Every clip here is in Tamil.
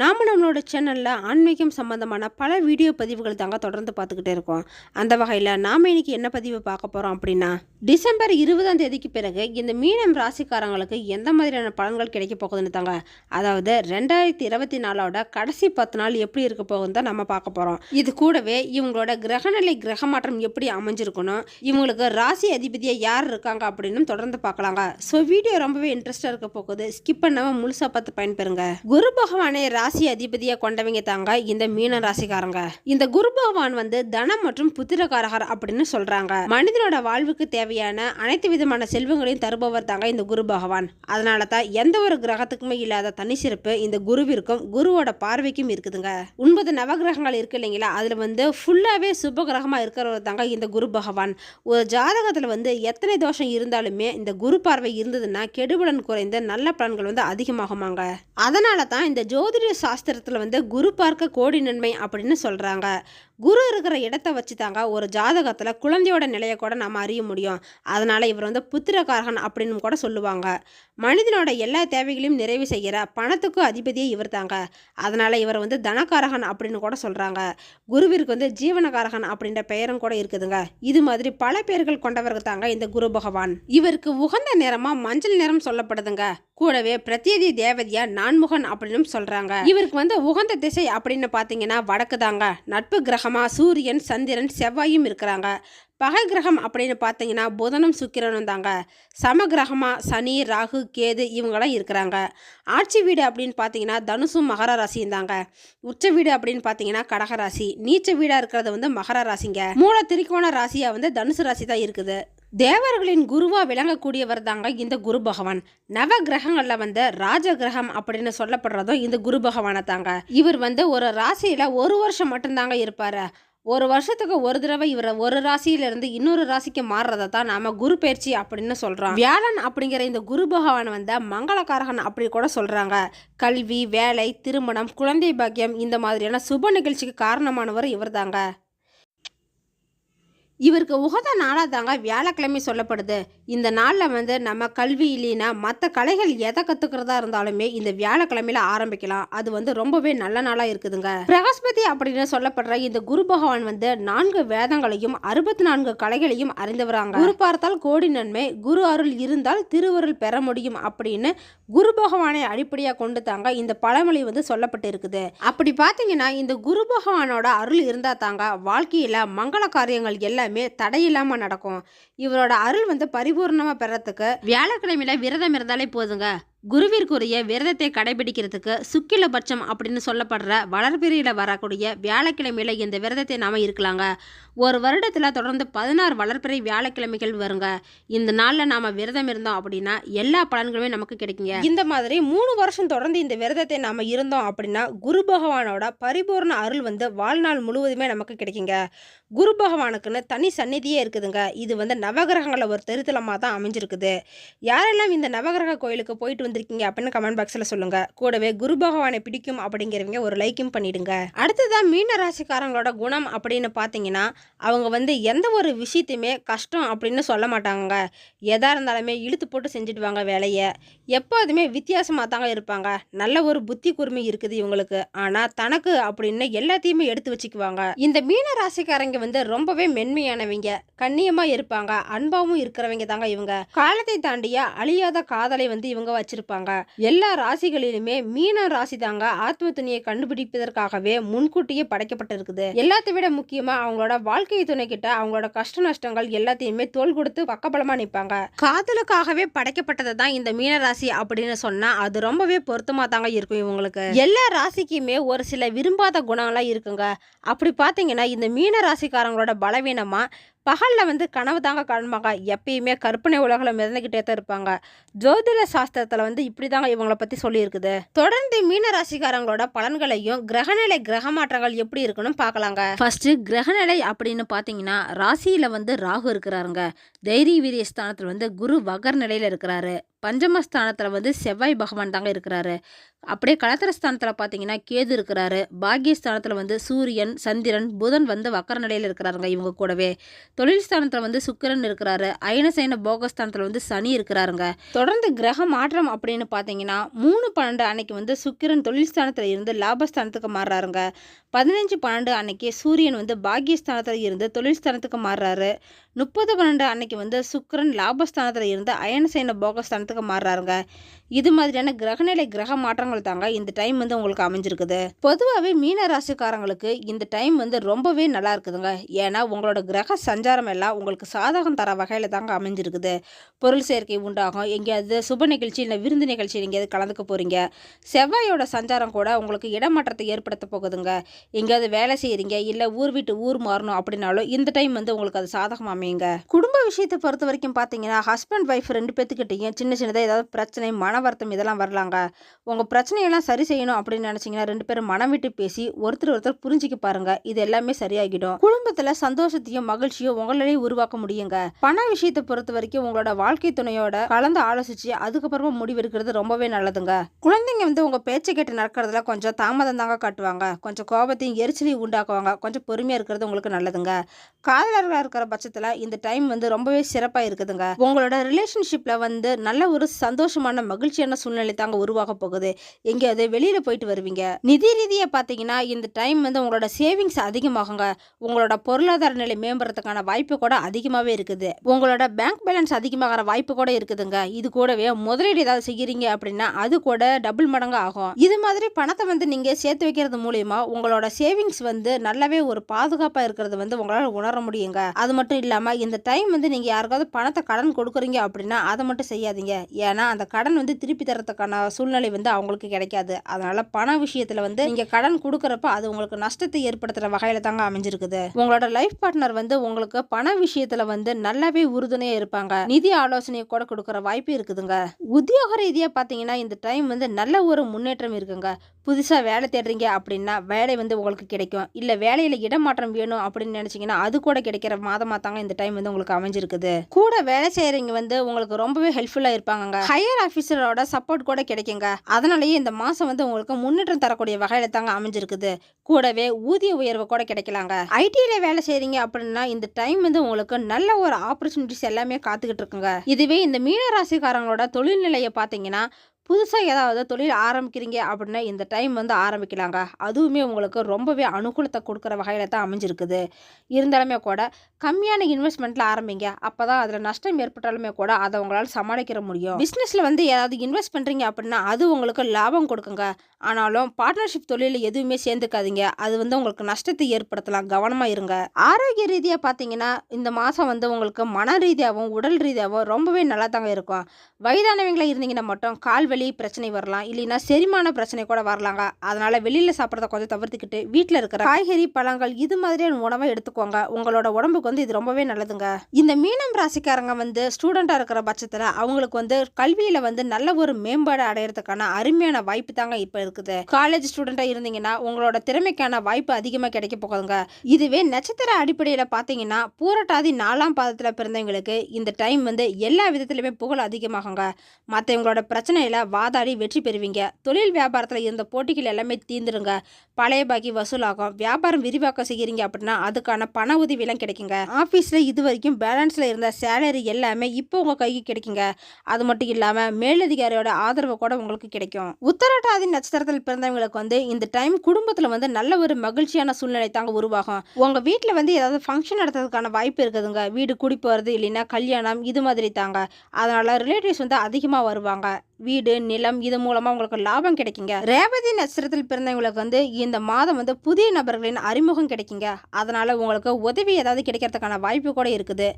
நாம் நம்மளோட சேனலில் ஆன்மீகம் சம்மந்தமான பல வீடியோ பதிவுகள் தாங்க தொடர்ந்து பார்த்துக்கிட்டே இருக்கோம். அந்த வகையில் நாம் இன்னைக்கு என்ன பதிவு பார்க்க போகிறோம் அப்படின்னா டிசம்பர் இருபதாம் தேதிக்கு பிறகு இந்த மீனம் ராசிக்காரங்களுக்கு எந்த மாதிரியான பலன்கள் கிடைக்க போகுதுன்னு தாங்க அதாவது ரெண்டாயிரத்தி இருபத்தி நாலோட கடைசி பத்து நாள் எப்படி இருக்க போகுதுன்னு தான் நம்ம பார்க்க போகிறோம் இது கூடவே இவங்களோட கிரகநிலை கிரக மாற்றம் எப்படி அமைஞ்சிருக்கணும் இவங்களுக்கு ராசி அதிபதியாக யார் இருக்காங்க அப்படின்னு தொடர்ந்து பார்க்கலாங்க. ஸோ வீடியோ ரொம்பவே இன்ட்ரெஸ்டாக இருக்க போகுது. ஸ்கிப் பண்ணாமல் முழுசாக பார்த்து பயன்பெறுங்க. குரு பகவானே ராசி அதிபதியாக கொண்டவங்க தாங்க இந்த மீன ராசிக்காரங்க. இந்த குரு பகவான் வந்து தனம் மற்றும் புத்திரகாரகர் அப்படின்னு சொல்றாங்க. மனிதனோட வாழ்வுக்கு தேவையான அனைத்து விதமான செல்வங்களையும் தருபவர் தாங்க இந்த குரு பகவான். அதனால தான் எந்த ஒரு கிரகத்துக்குமே இல்லாத தனி சிறப்பு இந்த குருவிற்கும் குருவோட பார்வைக்கும் இருக்குதுங்க. ஒன்பது நவகிரகங்கள் இருக்கு இல்லைங்களா? அதில் வந்து ஃபுல்லாகவே சுப கிரகமாக இருக்கிறவர் தாங்க இந்த குரு பகவான். ஒரு ஜாதகத்தில் வந்து எத்தனை தோஷம் இருந்தாலுமே இந்த குரு பார்வை இருந்ததுன்னா கெடுபலன் குறைந்து நல்ல பலன்கள் வந்து அதிகமாகுமாங்க. அதனால தான் இந்த ஜோதிட சாஸ்திரத்தில் வந்து குரு பார்க்க கோடி நன்மை அப்படின்னு சொல்கிறாங்க குரு இருக்கிற இடத்த வச்சு தாங்க ஒரு ஜாதகத்தில் குழந்தையோட நிலையை கூட நம்ம அறிய முடியும். அதனால் இவர் வந்து புத்திரகாரகன் அப்படின்னு கூட சொல்லுவாங்க. மனிதனோட எல்லா தேவைகளையும் நிறைவு செய்கிற பணத்துக்கும் அதிபதியே இவர் தாங்க அதனால் இவர் வந்து தனகாரகன் அப்படின்னு கூட சொல்கிறாங்க குருவிற்கு வந்து ஜீவனகாரகன் அப்படின்ற பெயரும் கூட இருக்குதுங்க. இது மாதிரி பல பேர்கள் கொண்டவர்கள் தாங்க இந்த குரு பகவான். இவருக்கு உகந்த நிறமாக மஞ்சள் நிறம் சொல்லப்படுதுங்க. கூடவே பிரத்யேதி தேவதையா நான்முகன் அப்படின்னு சொல்கிறாங்க இவருக்கு வந்து உகந்த திசை அப்படின்னு பார்த்தீங்கன்னா வடக்கு தாங்க நட்பு கிரகம் சூரியன் சந்திரன் செவ்வாயும் இருக்கிறாங்க. பகை கிரகம் அப்படின்னு பார்த்தீங்கன்னா புதனும் சுக்கிரனும் தாங்க. சம கிரகமாக சனி ராகு கேது இவங்களாம் இருக்கிறாங்க. ஆட்சி வீடு அப்படின்னு பார்த்தீங்கன்னா தனுசும் மகர ராசியும் தாங்க. உச்ச வீடு அப்படின்னு பார்த்தீங்கன்னா கடக ராசி. நீச்ச வீடாக இருக்கிறது வந்து மகர ராசிங்க. மூல திரிகோண ராசியாக வந்து தனுசு ராசி தான் இருக்குது. தேவர்களின் குருவாக விளங்கக்கூடியவர் தாங்க இந்த குரு பகவான். நவ கிரகங்களில் வந்து ராஜ கிரகம் அப்படின்னு சொல்லப்படுறதும் இந்த குரு பகவானை தாங்க இவர் வந்து ஒரு ராசியில் ஒரு வருஷம் மட்டும்தாங்க இருப்பார். ஒரு வருஷத்துக்கு ஒரு தடவை இவர் ஒரு ராசியில இருந்து இன்னொரு ராசிக்கு மாறுறதை தான் நாம குரு பயிற்சி அப்படின்னு சொல்கிறோம் வியாழன் அப்படிங்கிற இந்த குரு பகவான் வந்து மங்களக்காரகன் அப்படி கூட சொல்கிறாங்க கல்வி வேலை திருமணம் குழந்தை பாக்கியம் இந்த மாதிரியான சுப நிகழ்ச்சிக்கு காரணமானவர் இவர் தாங்க இவருக்கு உகந்த நாளாக தாங்க வியாழக்கிழமை சொல்லப்படுது. இந்த நாளில் வந்து நம்ம கல்வி இல்லைன்னா மற்ற கலைகள் எதை கற்றுக்கிறதா இருந்தாலுமே இந்த வியாழக்கிழமையில ஆரம்பிக்கலாம். அது வந்து ரொம்பவே நல்ல நாளாக இருக்குதுங்க. பிரகஸ்பதி அப்படின்னு சொல்லப்படுற இந்த குரு பகவான் வந்து நான்கு வேதங்களையும் அறுபத்தி நான்கு கலைகளையும் அறிந்தவராங்க. குரு பார்த்தால் கோடி நன்மை குரு அருள் இருந்தால் திருவருள் பெற முடியும் அப்படின்னு குரு பகவானை அடிப்படையாக கொண்டு தாங்க இந்த பழமொழி வந்து சொல்லப்பட்டு இருக்குது அப்படி பார்த்தீங்கன்னா இந்த குரு பகவானோட அருள் இருந்தால் தாங்க வாழ்க்கையில் மங்கள காரியங்கள் எல்லாமே தடையில்லாமல் நடக்கும். இவரோட அருள் வந்து பரிபூர்ணமாக பெறத்துக்கு வியாழக்கிழமையில் விரதம் இருந்தாலே போதுங்க. குருவிற்குரிய விரதத்தை கடைபிடிக்கிறதுக்கு சுக்கிலபட்சம் அப்படின்னு சொல்லப்படுற வளர்பிறையில் வரக்கூடிய வியாழக்கிழமையில் இந்த விரதத்தை நாம் இருக்கலாங்க. ஒரு வருடத்தில் தொடர்ந்து பதினாறு வளர்பிறை வியாழக்கிழமைகள் வருங்க. இந்த நாளில் நாம் விரதம் இருந்தோம் அப்படின்னா எல்லா பலன்களுமே நமக்கு கிடைக்குங்க. இந்த மாதிரி மூணு வருஷம் தொடர்ந்து இந்த விரதத்தை நாம் இருந்தோம் அப்படின்னா குரு பகவானோட பரிபூர்ண அருள் வந்து வாழ்நாள் முழுவதுமே நமக்கு கிடைக்குங்க. குரு பகவானுக்குன்னு தனி சந்நிதியே இருக்குதுங்க. இது வந்து நவகிரகங்களில் ஒரு தெருத்தலமாக தான் அமைஞ்சிருக்குது. யாரெல்லாம் இந்த நவகிரக கோயிலுக்கு போயிட்டு வந்து வந்திருக்கீங்க அப்படின்னு கமெண்ட் பாக்ஸில் சொல்லுங்க. கூடவே குரு பகவானை பிடிக்கும் அப்படிங்கிறவங்க ஒரு லைக்கும் பண்ணிடுங்க. அடுத்ததாக மீன ராசிக்காரங்களோட குணம் அப்படின்னு பார்த்தீங்கன்னா அவங்க வந்து எந்த ஒரு விஷயத்தையுமே கஷ்டம் அப்படின்னு சொல்ல மாட்டாங்க எதாக இருந்தாலுமே இழுத்து போட்டு செஞ்சுடுவாங்க வேலையை. எப்போதுமே வித்தியாசமாக தாங்க இருப்பாங்க. நல்ல ஒரு புத்தி கூர்மை இருக்குது இவங்களுக்கு. ஆனால் தனக்கு அப்படின்னு எல்லாத்தையுமே எடுத்து வச்சுக்குவாங்க. இந்த மீன ராசிக்காரங்க வந்து ரொம்பவே மென்மையானவங்க. கண்ணியமாக இருப்பாங்க. அன்பாவும் இருக்கிறவங்க தாங்க இவங்க. காலத்தை தாண்டிய அழியாத காதலை வந்து இவங்க வச்சிருப்பாங்க. எல்லா ராசிகளிலுமே மீன ராசி தாங்க ஆத்ம துணியை கண்டுபிடிப்பதற்காகவே முன்கூட்டியே படைக்கப்பட்டிருக்குது. எல்லாத்தை விட முக்கியமா அவங்களோட வாழ்க்கை துணை கிட்ட அவங்களோட கஷ்ட நஷ்டங்கள் எல்லாத்தையுமே தோல் கொடுத்து பக்கபலமா நிற்பாங்க காதலுக்காகவே படைக்கப்பட்டது தான் இந்த மீன ராசி அப்படின்னு சொன்னா அது ரொம்பவே பொருத்தமா தாங்க இருக்கும் இவங்களுக்கு. எல்லா ராசிக்குமே ஒரு சில விரும்பாத குணங்கள்லாம் இருக்குங்க. அப்படி பார்த்தீங்கன்னா இந்த மீன ராசிக்காரங்களோட பலவீனமா பகலில் வந்து கனவு தாங்க காண்பாங்க எப்பயுமே கற்பனை உலகில் மிதந்துக்கிட்டே தான் இருப்பாங்க. ஜோதிட சாஸ்திரத்தில் வந்து இப்படி தாங்க இவங்களை பற்றி சொல்லியிருக்குது. தொடர்ந்து மீன ராசிக்காரங்களோட பலன்களையும் கிரகநிலை கிரக மாற்றங்கள் எப்படி இருக்குன்னு பார்க்கலாங்க. ஃபர்ஸ்ட் கிரகநிலை அப்படின்னு பார்த்தீங்கன்னா ராசியில் வந்து ராகு இருக்கிறாருங்க. தைரிய வீரிய ஸ்தானத்தில் வந்து குரு வகர் நிலையில் இருக்கிறாரு. பஞ்சமஸ்தானத்தில் வந்து செவ்வாய் பகவான் தாங்க இருக்கிறாரு. அப்படியே கலத்திரஸ்தானத்தில் பார்த்தீங்கன்னா கேது இருக்கிறாரு. பாகியஸ்தானத்தில் வந்து சூரியன் சந்திரன் புதன் வந்து வக்கர நிலையில் இருக்கிறாருங்க இவங்க கூடவே. தொழில் ஸ்தானத்தில் வந்து சுக்கிரன் இருக்கிறாரு. அயனசைன போகஸ்தானத்தில் வந்து சனி இருக்கிறாருங்க. தொடர்ந்து கிரக மாற்றம் அப்படின்னு பார்த்தீங்கன்னா மூணு பன்னெண்டு அன்னைக்கு வந்து சுக்கிரன் தொழில் ஸ்தானத்தில் இருந்து லாபஸ்தானத்துக்கு மாறுறாருங்க. பதினஞ்சு பன்னெண்டு அன்னைக்கு சூரியன் வந்து பாக்கியஸ்தானத்தில் இருந்து தொழில் ஸ்தானத்துக்கு மாறுறாரு. முப்பது பன்னெண்டு அன்னைக்கு வந்து சுக்கிரன் லாபஸ்தானத்தில் இருந்து அயனசைன போகஸ்தானத்துக்கு மாறுறாருங்க. இது மாதிரியான கிரகநிலை கிரக மாற்றங்கள் தாங்க இந்த டைம் வந்து உங்களுக்கு அமைஞ்சிருக்குது. பொதுவாகவே மீன ராசிக்காரங்களுக்கு இந்த டைம் வந்து ரொம்பவே நல்லா இருக்குதுங்க. ஏன்னா உங்களோட கிரக சஞ்சாரம் எல்லாம் உங்களுக்கு சாதகம் தர வகையில் தாங்க அமைஞ்சிருக்குது. பொருள் சேர்க்கை உண்டாகும். எங்கேயாவது சுப நிகழ்ச்சி இல்லை விருந்து நிகழ்ச்சி எங்கேயாவது கலந்துக்க போகிறீங்க செவ்வாயோட சஞ்சாரம் கூட உங்களுக்கு இடமாற்றத்தை ஏற்படுத்த போகுதுங்க. எங்கேயாவது வேலை செய்கிறீங்க இல்லை ஊர் விட்டு ஊர் மாறணும் அப்படின்னாலும் இந்த டைம் வந்து உங்களுக்கு அது சாதகம் அமையுங்க. குடும்ப விஷயத்தை பொறுத்த வரைக்கும் பார்த்தீங்கன்னா ஹஸ்பண்ட் ஒய்ஃப் ரெண்டு பேத்துக்கிட்டையும் சின்ன சின்னதாக ஏதாவது பிரச்சனை மன வருத்தம் இதெல்லாம் வரலாங்க. உங்கள் பிரச்சனையெல்லாம் சரி செய்யணும் அப்படின்னு நினச்சிங்கன்னா ரெண்டு பேரும் மனம் விட்டு பேசி ஒருத்தர் ஒருத்தர் புரிஞ்சுக்க பாருங்க. இது எல்லாமே சரியாகிடும். குடும்பத்தில் சந்தோஷத்தையும் மகிழ்ச்சியும் உங்களாலேயே உருவாக்க முடியுங்க. பண விஷயத்தை பொறுத்த வரைக்கும் உங்களோட வாழ்க்கை துணையோட கலந்து ஆலோசிச்சு அதுக்கப்புறமா முடிவெடுக்கிறது ரொம்பவே நல்லதுங்க. குழந்தைங்க வந்து உங்கள் பேச்சை கேட்டு நடக்கிறதுல கொஞ்சம் தாமதம் தாங்க காட்டுவாங்க. கொஞ்சம் கோபத்தையும் எரிச்சலையும் உண்டாக்குவாங்க. கொஞ்சம் பொறுமையாக இருக்கிறது உங்களுக்கு நல்லதுங்க. காதலர்களாக இருக்கிற பட்சத்தில் இந்த டைம் வந்து ரொம்பவே சிறப்பாக இருக்குதுங்க. உங்களோட ரிலேஷன்ஷிப்பில் வந்து நல்ல ஒரு சந்தோஷமான மகிழ்ச்சியான சூழ்நிலை தாங்க உருவாக போகுது. எங்கேயாவது வெளியில் போயிட்டு வருவீங்க. நிதி ரீதியாக பார்த்தீங்கன்னா இந்த டைம் வந்து உங்களோட சேவிங்ஸ் அதிகமாகுங்க. உங்களோட பொருளாதார நிலை மேம்படுறதுக்கான வாய்ப்பு கூட அதிகமாகவே இருக்குது. உங்களோட பேங்க் பேலன்ஸ் அதிகமாகிற வாய்ப்பு கூட இருக்குதுங்க. இது கூடவே முதலீடு ஏதாவது செய்கிறீங்க அப்படின்னா அது கூட டபுள் மடங்கு ஆகும். இது மாதிரி பணத்தை வந்து நீங்கள் சேர்த்து வைக்கிறது மூலயமா உங்களோட சேவிங்ஸ் வந்து நல்லாவே ஒரு பாதுகாப்பாக இருக்கிறது வந்து உங்களால் உணர முடியுங்க. அது மட்டும் இல்லாமல் இந்த டைம் வந்து நீங்கள் யாருக்காவது பணத்தை கடன் கொடுக்குறீங்க அப்படின்னா அதை மட்டும் செய்யாதீங்க. ஏன்னா அந்த கடன் வந்து திருப்பி தரத்துக்கான சூழ்நிலை வந்து அவங்களுக்கு கிடைக்காது. அதனால பண விஷயத்தில் வந்து நீங்கள் கடன் கொடுக்குறப்ப அது உங்களுக்கு நஷ்டத்தை ஏற்படுத்துகிற வகையில் தாங்க அமைஞ்சிருக்குது. உங்களோட லைஃப் பார்ட்னர் வந்து உங்களுக்கு பண விஷயத்தில் வந்து நல்லாவே உறுதுணையாக இருப்பாங்க. நிதி ஆலோசனையை கூட கொடுக்குற வாய்ப்பு இருக்குதுங்க. உத்தியோக ரீதியாக பார்த்தீங்கன்னா இந்த டைம் வந்து நல்ல ஒரு முன்னேற்றம் இருக்குங்க. புதுசாக வேலை தேடுறீங்க அப்படின்னா வேலை வந்து உங்களுக்கு கிடைக்கும். இல்லை வேலையில் இடமாற்றம் வேணும் அப்படின்னு நினச்சிங்கன்னா அது கூட கிடைக்கிற மாதமாக தாங்க இந்த டைம் வந்து உங்களுக்கு அமைஞ்சிருக்குது. கூட வேலை செய்கிறவங்க வந்து உங்களுக்கு ரொம்பவே ஹெல்ப்ஃபுல்லாக இருப்பாங்க. ஹையர் ஆஃபீஸரோட சப்போர்ட் கூட கிடைக்குங்க. அதனாலேயே இந்த மாதம் வந்து உங்களுக்கு முன்னேற்றம் தரக்கூடிய வகையில் தாங்க அமைஞ்சிருக்குது. கூடவே ஊதிய உயர்வு கூட கிடைக்கலாங்க. ஐடியில் வேலை செய்கிறீங்க அப்படின்னா இந்த டைம் வந்து உங்களுக்கு நல்ல ஒரு ஆப்பர்ச்சுனிட்டிஸ் எல்லாமே காத்துக்கிட்டு இருக்குங்க. இதுவே இந்த மீன ராசிக்காரங்களோட தொழில் பார்த்தீங்கன்னா புதுசாக ஏதாவது தொழில் ஆரம்பிக்கிறீங்க அப்படின்னா இந்த டைம் வந்து ஆரம்பிக்கலாங்க. அதுவுமே உங்களுக்கு ரொம்பவே அனுகூலத்தை கொடுக்குற வகையில் தான் அமைஞ்சிருக்குது. இருந்தாலுமே கூட கம்மியான இன்வெஸ்ட்மெண்ட்டில் ஆரம்பிங்க. அப்போ தான் அதில் நஷ்டம் ஏற்பட்டாலுமே கூட அதை உங்களால் சமாளிக்கிற முடியும். பிஸ்னஸில் வந்து ஏதாவது இன்வெஸ்ட் பண்ணுறீங்க அப்படின்னா அது உங்களுக்கு லாபம் கொடுக்குங்க. ஆனாலும் பார்ட்னர்ஷிப் தொழிலில் எதுவுமே சேர்ந்துக்காதீங்க. அது வந்து உங்களுக்கு நஷ்டத்தை ஏற்படுத்தலாம். கவனமாக இருங்க. ஆரோக்கிய ரீதியாக பார்த்தீங்கன்னா இந்த மாதம் வந்து உங்களுக்கு மன ரீதியாகவும் உடல் ரீதியாகவும் ரொம்பவே நல்லா தாங்க இருக்கும். வயதானவங்களாக இருந்தீங்கன்னா மட்டும் கால் வலி பிரச்சனை வரலாம். இல்லைன்னா செரிமான பிரச்சனை கூட வரலாங்க. அதனால வெளியில் சாப்பிட்றத கொஞ்சம் தவிர்த்துக்கிட்டு வீட்டில் இருக்கிற காய்கறி பழங்கள் இது மாதிரியான உணவை எடுத்துக்கோங்க. உங்களோட உடம்புக்கு வந்து இது ரொம்பவே நல்லதுங்க. இந்த மீனம் ராசிக்காரங்க வந்து ஸ்டூடெண்ட்டாக இருக்கிற பட்சத்தில் அவங்களுக்கு வந்து கல்வியில் வந்து நல்ல ஒரு மேம்பாடு அடையிறதுக்கான அருமையான வாய்ப்பு தாங்க இப்போ இருக்குது. காலேஜ் ஸ்டூடெண்ட்டாக இருந்தீங்கன்னா உங்களோட திறமைக்கான வாய்ப்பு அதிகமாக கிடைக்க போகுதுங்க. இதுவே நட்சத்திர அடிப்படையில் பார்த்தீங்கன்னா பூரட்டாதி நாலாம் பாதத்தில் பிறந்தவங்களுக்கு இந்த டைம் வந்து எல்லா விதத்துலையுமே புகழ் அதிகமாகுங்க. மற்றவங்களோட பிரச்சனையில் வாதாடி வெற்றி பெறுவீங்க. தொழில் வியாபாரத்தில் இருந்த போட்டிகள் எல்லாமே தீந்துருங்க பழைய பாக்கி வசூலாகும். வியாபாரம் விரிவாக்கம் செய்கிறீங்க அப்படின்னா அதுக்கான பண உதவியெல்லாம் கிடைக்குங்க. ஆஃபீஸில் இது வரைக்கும் பேலன்ஸில் இருந்த சேலரி எல்லாமே இப்போ உங்கள் கைக்கு கிடைக்குங்க. அது மட்டும் இல்லாமல் மேலதிகாரியோட ஆதரவு கூட உங்களுக்கு கிடைக்கும். உத்தரட்டாதி நட்சத்திரத்தில் பிறந்தவங்களுக்கு வந்து இந்த டைம் குடும்பத்தில் வந்து நல்ல ஒரு மகிழ்ச்சியான சூழ்நிலை தாங்க உருவாகும். உங்கள் வீட்டில் வந்து ஏதாவது ஃபங்க்ஷன் நடத்துறதுக்கான வாய்ப்பு இருக்குதுங்க. வீடு குடி போகிறது இல்லைன்னா கல்யாணம் இது மாதிரி தாங்க. அதனால் ரிலேட்டிவ்ஸ் வந்து அதிகமாக வருவாங்க. வீடு நிலம் இது மூலமாக உங்களுக்கு லாபம் கிடைக்குங்க. ரேவதி நட்சத்திரத்தில் பிறந்தவங்களுக்கு வந்து இந்த மாதம் வந்து புதிய நபர்களின் அறிமுகம் கிடைக்குங்க. அதனால் உங்களுக்கு உதவி ஏதாவது கிடைக்கிறதுக்கான வாய்ப்பு கூட இருக்குது.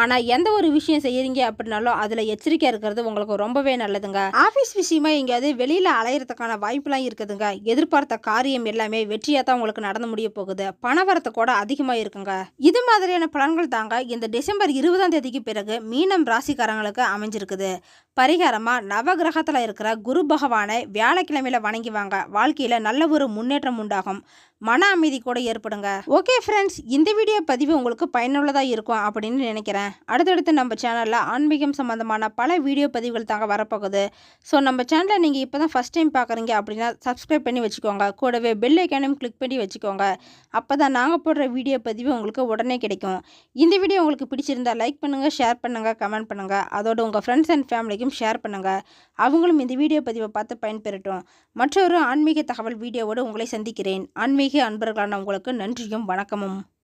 ஆனால் எந்த ஒரு விஷயம் செய்கிறீங்க அப்படின்னாலும் அதில் எச்சரிக்கையாக இருக்கிறது உங்களுக்கு ரொம்பவே நல்லதுங்க. ஆஃபீஸ் விஷயமா எங்கேயாவது வெளியில் அலையிறதுக்கான வாய்ப்புலாம் இருக்குதுங்க. எதிர்பார்த்த காரியம் எல்லாமே வெற்றியாக தான் உங்களுக்கு நடந்து முடிய போகுது. பணவரத்து கூட அதிகமாக இருக்குங்க. இது மாதிரியான பலன்கள் தாங்க இந்த டிசம்பர் இருபதாம் தேதிக்கு பிறகு மீனம் ராசிக்காரங்களுக்கு அமைஞ்சிருக்குது. பரிகாரமாக நவகிரக கிரகத்தில் இருக்கிற குரு பகவானை வியாழக்கிழமையில் வணங்கி வாங்க. வாழ்க்கையில் நல்ல ஒரு முன்னேற்றம் உண்டாகும். மன அமைதி கூட ஏற்படுங்க. ஓகே ஃப்ரெண்ட்ஸ் இந்த வீடியோ பதிவு உங்களுக்கு பயனுள்ளதாக இருக்கும் அப்படின்னு நினைக்கிறேன். அடுத்தடுத்து நம்ம சேனலில் ஆன்மீகம் சம்மந்தமான பல வீடியோ பதிவுகள் தாங்க வரப்போகுது. ஸோ நம்ம சேனலை நீங்கள் இப்போ தான் ஃபஸ்ட் டைம் பார்க்குறீங்க அப்படின்னா சப்ஸ்கிரைப் பண்ணி வச்சுக்கோங்க. கூடவே பெல் ஐக்கானும் கிளிக் பண்ணி வச்சுக்கோங்க. அப்போ தான் நாங்கள் போடுற வீடியோ பதிவு உங்களுக்கு உடனே கிடைக்கும். இந்த வீடியோ உங்களுக்கு பிடிச்சிருந்தா லைக் பண்ணுங்கள் ஷேர் பண்ணுங்கள் கமெண்ட் பண்ணுங்கள் அதோட உங்கள் ஃப்ரெண்ட்ஸ் அண்ட் ஃபேமிலிக்கும் ஷேர் பண்ணுங்கள் அவங்களும் இந்த வீடியோ பதிவை பார்த்து பயன்பெறட்டும். மற்றொரு ஆன்மீக தகவல் வீடியோவோடு உங்களை சந்திக்கிறேன். ஆன்மீக அன்பர்களான உங்களுக்கு நன்றியும் வணக்கமும்.